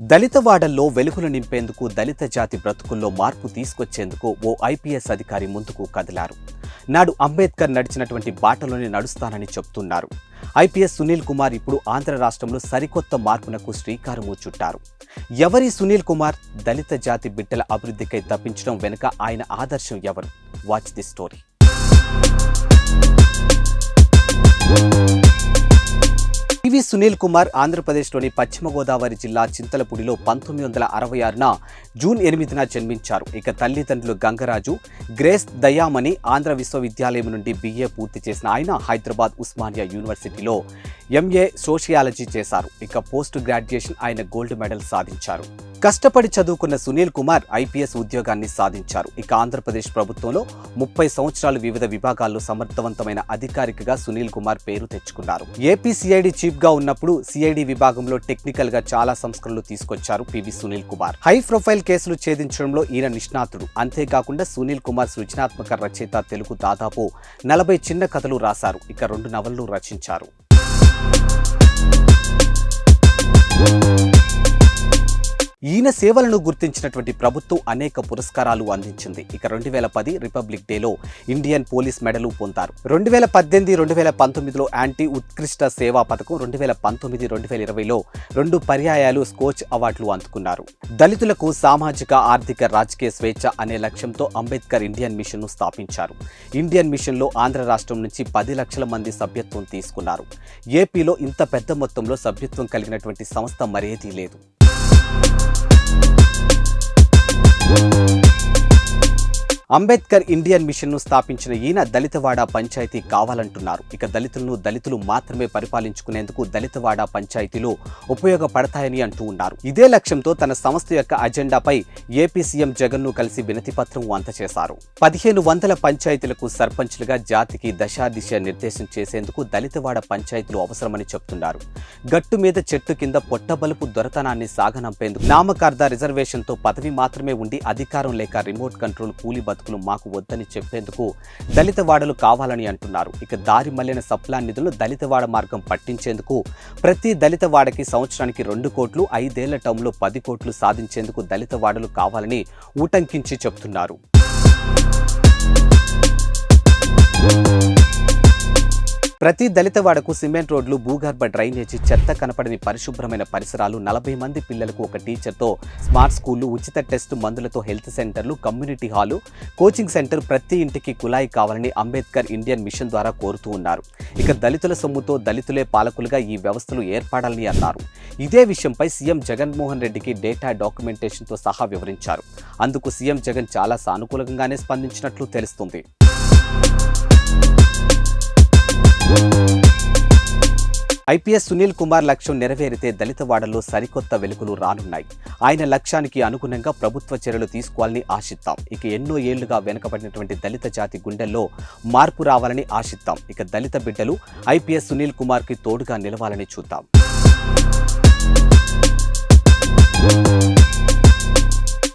దళితవాడల్లో వెలుగులు నింపేందుకు దళిత జాతి బ్రతుకుల్లో మార్పు తీసుకొచ్చేందుకు ఓ ఐపీఎస్ అధికారి ముందుకు కదిలారు. నాడు అంబేద్కర్ నడిచినటువంటి బాటలోనే నడుస్తానని చెప్తున్నారు. ఐపీఎస్ సునీల్ కుమార్ ఇప్పుడు ఆంధ్ర రాష్ట్రంలో సరికొత్త మార్పునకు శ్రీకారము చుట్టారు. ఎవరి సునీల్ కుమార్? దళిత జాతి బిడ్డల అభివృద్ధికై తప్పించడం వెనుక ఆయన ఆదర్శం ఎవరు? Watch the story. P V Sunil Kumar ఆంధ్రప్రదేశ్లోని పశ్చిమ గోదావరి జిల్లా చింతలపూడిలో పంతొమ్మిది వందల అరవై ఆరున జూన్ ఎనిమిదిన జన్మించారు. ఇక తల్లిదండ్రులు గంగరాజు గ్రేస్ దయామణి ఆంధ్ర విశ్వవిద్యాలయం నుండి బిఏ పూర్తి చేసిన ఆయన హైదరాబాద్ ఉస్మానియా యూనివర్సిటీలో ఎంఏ సోషియాలజీ చేశారు. ఇక పోస్ట్ గ్రాడ్యుయేషన్ ఆయన గోల్డ్ మెడల్ సాధించారు. కష్టపడి చదువుకున్న సునీల్ కుమార్ ఐపీఎస్ ఉద్యోగాన్ని సాధించారు. ఇక ఆంధ్రప్రదేశ్ ప్రభుత్వంలో ముప్పై సంవత్సరాలు వివిధ విభాగాల్లో సమర్థవంతమైన అధికారికగా సునీల్ కుమార్ పేరు తెచ్చుకున్నారు. ఏపీ సిఐడి చీఫ్గా ఉన్నప్పుడు సిఐడి విభాగంలో టెక్నికల్గా చాలా సంస్కరణలు తీసుకొచ్చారు P V Sunil Kumar. High profile కేసులు ఛేదించడంలో ఈయన నిష్ణాతుడు. అంతేకాకుండా సునీల్ కుమార్ సృజనాత్మక రచయిత తెలుగు దాదాపు నలభై చిన్న కథలు రాశారు. ఇక రెండు నవలలు రచించారు. ఈయన సేవలను గుర్తించినటువంటి ప్రభుత్వం అనేక పురస్కారాలు అందించింది. ఇక రెండు వేల పది రిపబ్లిక్ డేలో ఇండియన్ పోలీస్ మెడలు పొందారు. రెండు వేల పద్దెనిమిది రెండు వేల పంతొమ్మిదిలో యాంటీ ఉత్కృష్ట సేవా పథకం రెండు వేల పంతొమ్మిది రెండు వేల ఇరవైలో రెండు పర్యాయాలు స్కోచ్ అవార్డులు అందుకున్నారు. దళితులకు సామాజిక ఆర్థిక రాజకీయ స్వేచ్ఛ అనే లక్ష్యంతో అంబేద్కర్ ఇండియన్ మిషన్ను స్థాపించారు. ఇండియన్ మిషన్లో ఆంధ్ర రాష్ట్రం నుంచి పది లక్షల మంది సభ్యత్వం తీసుకున్నారు. ఏపీలో ఇంత పెద్ద మొత్తంలో సభ్యత్వం కలిగినటువంటి సంస్థ మరేదీ లేదు. అంబేద్కర్ ఇండియన్ మిషన్ను స్థాపించిన ఈయన దళితవాడ పంచాయతీ కావాలంటున్నారు. ఇక దళితులను దళితులు మాత్రమే పరిపాలించుకునేందుకు దళితవాడ పంచాయతీలు ఉపయోగపడతాయని అంటూ ఉన్నారు. ఇదే లక్ష్యంతో తన సంస్థ యొక్క అజెండాపై ఏపీ సీఎం జగన్ను కలిసి వినతిపత్రం అందచేశారు పదిహేను వందల పంచాయతీలకు సర్పంచ్లుగా జాతికి దశాదిశ నిర్దేశం చేసేందుకు దళితవాడ పంచాయతీలు అవసరమని చెప్తున్నారు. గట్టు మీద చెట్టు కింద పొట్టబలుపు దొరతనాన్ని సాగనంపేందుకు నామకార్థ రిజర్వేషన్తో పదవి మాత్రమే ఉండి అధికారం లేక రిమోట్ కంట్రోల్ కూలి బతుకులు మాకు వద్దని చెప్పేందుకు దళితవాడలు కావాలని అంటున్నారు. ఇక దారి మళ్ళిన సప్లా నిధులు దళితవాడ మార్గం పట్టించేందుకు ప్రతి దళితవాడకి సంవత్సరానికి రెండు కోట్లు ఐదేళ్ళ టర్మ్లో పది కోట్లు సాధించేందుకు దళితవాడలు కావాలని ఊటంకించి చెప్తున్నారు. ప్రతి దళితవాడకు సిమెంట్ రోడ్లు భూగర్భ డ్రైనేజీ చెత్త కనపడని పరిశుభ్రమైన పరిసరాలు నలభై మంది పిల్లలకు ఒక టీచర్తో స్మార్ట్ స్కూళ్ళు ఉచిత టెస్ట్ మందులతో హెల్త్ సెంటర్లు కమ్యూనిటీ హాలు కోచింగ్ సెంటర్ ప్రతి ఇంటికి కులాయి కావాలని అంబేద్కర్ ఇండియన్ మిషన్ ద్వారా కోరుతూ ఉన్నారు. ఇక దళితుల సొమ్ముతో దళితులే పాలకులుగా ఈ వ్యవస్థలు ఏర్పడాలని అన్నారు. ఇదే విషయంపై సీఎం జగన్మోహన్ రెడ్డికి డేటా డాక్యుమెంటేషన్తో సహా వివరించారు. అందుకు సీఎం జగన్ చాలా సానుకూలంగానే స్పందించినట్లు తెలుస్తుంది. ఐపీఎస్ సునీల్ కుమార్ లక్ష్యం నెరవేరితే దళితవాడలో సరికొత్త వెలుగులు రానున్నాయి. ఆయన లక్ష్యానికి అనుగుణంగా ప్రభుత్వ చర్యలు తీసుకోవాలని ఆశిద్దాం. ఇక ఎన్నో ఏళ్ళుగా వెనుకబడినటువంటి దళిత జాతి గుండెల్లో మార్పు రావాలని ఆశిద్దాం. ఇక దళిత బిడ్డలు ఐపీఎస్ సునీల్ కుమార్కి తోడుగా నిలవాలని చూద్దాం.